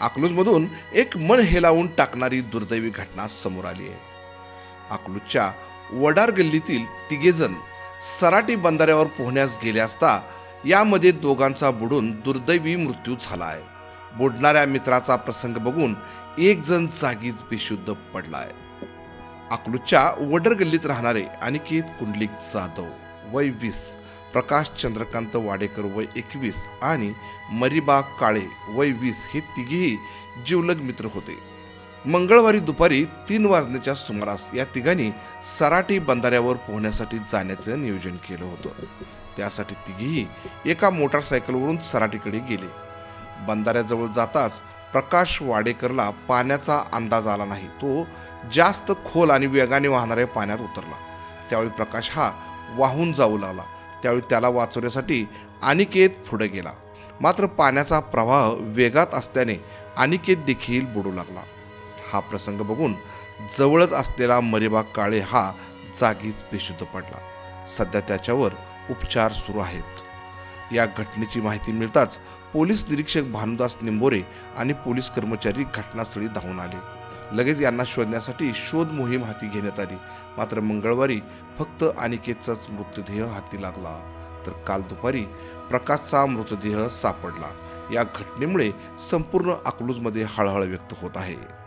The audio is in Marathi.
अकलूजमधून एक मन हेलावून टाकणारी दुर्दैवी घटना समोर आली आहे. अकलूजच्या वडार गल्लीतील तिघेजण सराटी बंधाऱ्यावर पोहण्यास गेले असता यामध्ये दोघांचा बुडून दुर्दैवी मृत्यू झाला आहे. बुडणाऱ्या मित्राचा प्रसंग बघून एक जण जागीच बेशुद्ध पडलाय. अकलूजच्या वडर गल्लीत राहणारे अनिकेत कुंडलिक जाधव वय वीस प्रकाश चंद्रकांत वाडेकर वय एकवीस आणि मरिबा काळे वय वीस हे तिघेही जिवलग मित्र होते. मंगळवारी दुपारी तीन वाजण्याच्या सुमारास या तिघांनी सराटी बंधाऱ्यावर पोहण्यासाठी जाण्याचं नियोजन केलं होतं. त्यासाठी तिघेही एका मोटारसायकलवरून सराटीकडे गेले. बंधाऱ्याजवळ जाताच प्रकाश वाडेकरला पाण्याचा अंदाज आला नाही. तो जास्त खोल आणि वेगाने वाहणाऱ्या पाण्यात उतरला. त्यावेळी प्रकाश हा वाहून जाऊ लागला. त्यावेळी त्याला वाचवण्यासाठी अनिकेत पुढे गेला. मात्र पाण्याचा प्रवाह वेगात असल्याने अनिकेत देखील बुडू लागला. हा प्रसंग बघून जवळच असलेला मरिबा काळे हा जागीच बेशुद्ध पडला. सध्या त्याच्यावर उपचार सुरू आहेत. या घटनेची माहिती मिळताच पोलीस निरीक्षक भानुदास निंबोरे आणि पोलीस कर्मचारी घटनास्थळी धावून आले. लगेच यांना शोधण्यासाठी शोध मोहीम हाती घेण्यात आली. मात्र मंगळवारी फक्त अनिकेतचाच मृतदेह हाती लागला. तर काल दुपारी प्रकाशचा मृतदेह सापडला. या घटनेमुळे संपूर्ण अकलूजमध्ये हळहळ व्यक्त होत आहे.